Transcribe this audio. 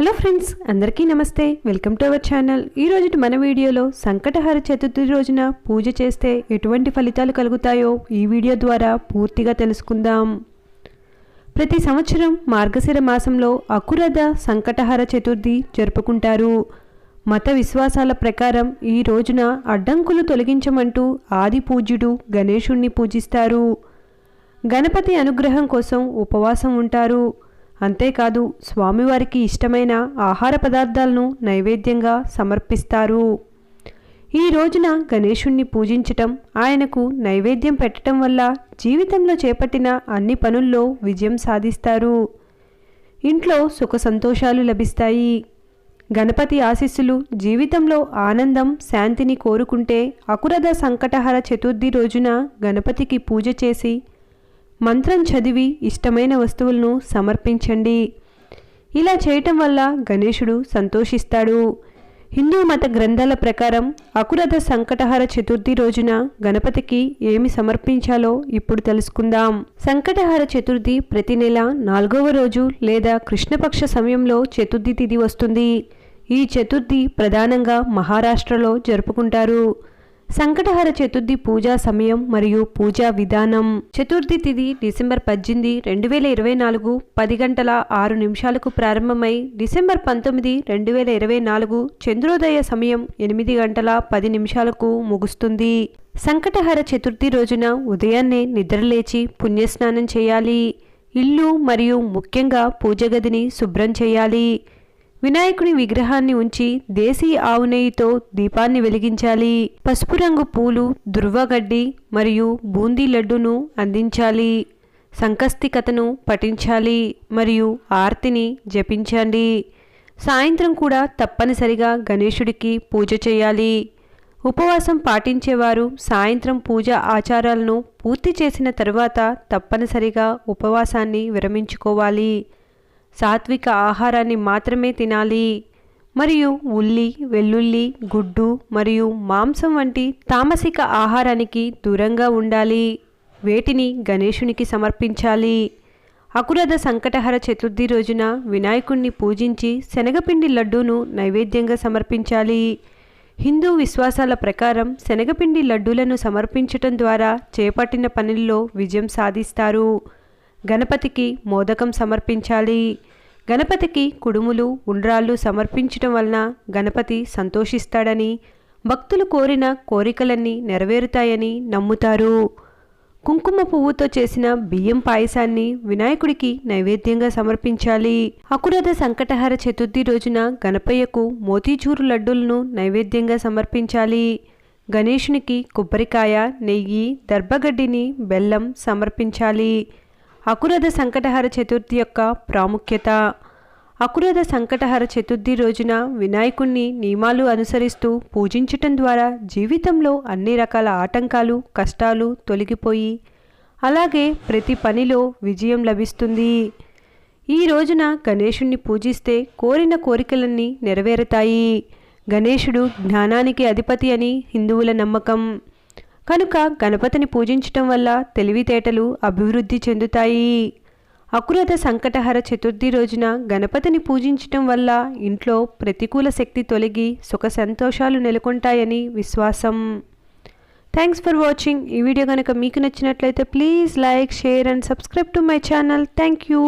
Hello friends అందరికీ నమస్తే. Welcome to our channel. ఈ రోజు మన వీడియోలో సంకటహార చతుర్థి రోజున పూజ చేస్తే ఎటువంటి ఫలితాలు కలుగుతాయో ఈ వీడియో ద్వారా పూర్తిగా తెలుసుకుందాం. ప్రతి సంవత్సరం మార్గశిర మాసంలో అకురద సంకటహార చతుర్థి జరుపుకుంటారు. మత విశ్వాసాల ప్రకారం ఈ రోజున అడ్డంకులు తొలగించమంటూ ఆది పూజ్యుడు గణేశుణ్ణి పూజిస్తారు. గణపతి అనుగ్రహం కోసం ఉపవాసం ఉంటారు. అంతేకాదు స్వామివారికి ఇష్టమైన ఆహార పదార్థాలను నైవేద్యంగా సమర్పిస్తారు. ఈ రోజున గణేశుణ్ణి పూజించటం ఆయనకు నైవేద్యం పెట్టడం వల్ల జీవితంలో చేపట్టిన అన్ని పనుల్లో విజయం సాధిస్తారు. ఇంట్లో సుఖ సంతోషాలు లభిస్తాయి. గణపతి ఆశీస్సులు జీవితంలో ఆనందం శాంతిని కోరుకుంటే అకురద సంకటహర చతుర్థి రోజున గణపతికి పూజ చేసి మంత్రం చదివి ఇష్టమైన వస్తువులను సమర్పించండి. ఇలా చేయటం వల్ల గణేశుడు సంతోషిస్తాడు. హిందూ మత గ్రంథాల ప్రకారం అకురథ సంకటహర చతుర్థి రోజున గణపతికి ఏమి సమర్పించాలో ఇప్పుడు తెలుసుకుందాం. సంకటహర చతుర్థి ప్రతి నెల నాలుగవ రోజు లేదా కృష్ణపక్ష సమయంలో చతుర్థి తిథి వస్తుంది. ఈ చతుర్థి ప్రధానంగా మహారాష్ట్రలో జరుపుకుంటారు. సంకటహర చతుర్థి పూజా సమయం మరియు పూజా విధానం. చతుర్థి తిథి డిసెంబర్ పద్దెనిమిది రెండు వేల ఇరవై నాలుగు పది గంటల ఆరు నిమిషాలకు ప్రారంభమై డిసెంబర్ పంతొమ్మిది రెండు వేల ఇరవై నాలుగు చంద్రోదయ సమయం ఎనిమిది గంటల పది నిమిషాలకు ముగుస్తుంది. సంకటహర చతుర్థి రోజున ఉదయాన్నే నిద్రలేచి పుణ్యస్నానం చేయాలి. ఇల్లు మరియు ముఖ్యంగా పూజ గదిని శుభ్రం చేయాలి. వినాయకుని విగ్రహాన్ని ఉంచి దేశీ ఆవు నెయ్యితో దీపాన్ని వెలిగించాలి. పసుపు రంగు పూలు దుర్వగడ్డి మరియు బూందీ లడ్డును అందించాలి. సంకస్తికతను పఠించాలి మరియు ఆర్తిని జపించండి సాయంత్రం కూడా తప్పనిసరిగా గణేశుడికి పూజ చేయాలి. ఉపవాసం పాటించేవారు సాయంత్రం పూజ ఆచారాలను పూర్తి చేసిన తరువాత తప్పనిసరిగా ఉపవాసాన్ని విరమించుకోవాలి. సాత్విక ఆహారాన్ని మాత్రమే తినాలి. మరియు ఉల్లి వెల్లుల్లి గుడ్డు మరియు మాంసం వంటి తామసిక ఆహారానికి దూరంగా ఉండాలి. వేటిని గణేశునికి సమర్పించాలి. అకురథ సంకటహర చతుర్థి రోజున వినాయకుణ్ణి పూజించి శనగపిండి లడ్డూను నైవేద్యంగా సమర్పించాలి. హిందూ విశ్వాసాల ప్రకారం శనగపిండి లడ్డూలను సమర్పించటం ద్వారా చేపట్టిన పనుల్లో విజయం సాధిస్తారు. గణపతికి మోదకం సమర్పించాలి. గణపతికి కుడుములు ఉండ్రాళ్ళు సమర్పించటం వలన గణపతి సంతోషిస్తాడని భక్తులు కోరిన కోరికలన్నీ నెరవేరుతాయని నమ్ముతారు. కుంకుమ పువ్వుతో చేసిన బియ్యం పాయసాన్ని వినాయకుడికి నైవేద్యంగా సమర్పించాలి. అకురథ సంకటహర చతుర్థి రోజున గణపయ్యకు మోతీచూరు లడ్డూలను నైవేద్యంగా సమర్పించాలి. గణేషునికి కొబ్బరికాయ నెయ్యి దర్భగడ్డిని బెల్లం సమర్పించాలి. అకురథ సంకటహర చతుర్థి యొక్క ప్రాముఖ్యత. అకురథ సంకటహర చతుర్థి రోజున వినాయకుణ్ణి నియమాలు అనుసరిస్తూ పూజించటం ద్వారా జీవితంలో అన్ని రకాల ఆటంకాలు కష్టాలు తొలగిపోయి అలాగే ప్రతి పనిలో విజయం లభిస్తుంది. ఈ రోజున గణేషుణ్ణి పూజిస్తే కోరిన కోరికలన్నీ నెరవేరుతాయి. గణేశుడు జ్ఞానానికి అధిపతి అని హిందువుల నమ్మకం. కనుక గణపతిని పూజించటం వల్ల తెలివితేటలు అభివృద్ధి చెందుతాయి. అకురథ సంకటహర చతుర్థి రోజున గణపతిని పూజించటం వల్ల ఇంట్లో ప్రతికూల శక్తి తొలగి సుఖ సంతోషాలు నెలకొంటాయని విశ్వాసం. థ్యాంక్స్ ఫర్ వాచింగ్ ఈ వీడియో కనుక మీకు నచ్చినట్లయితే please like share and subscribe to my channel thank you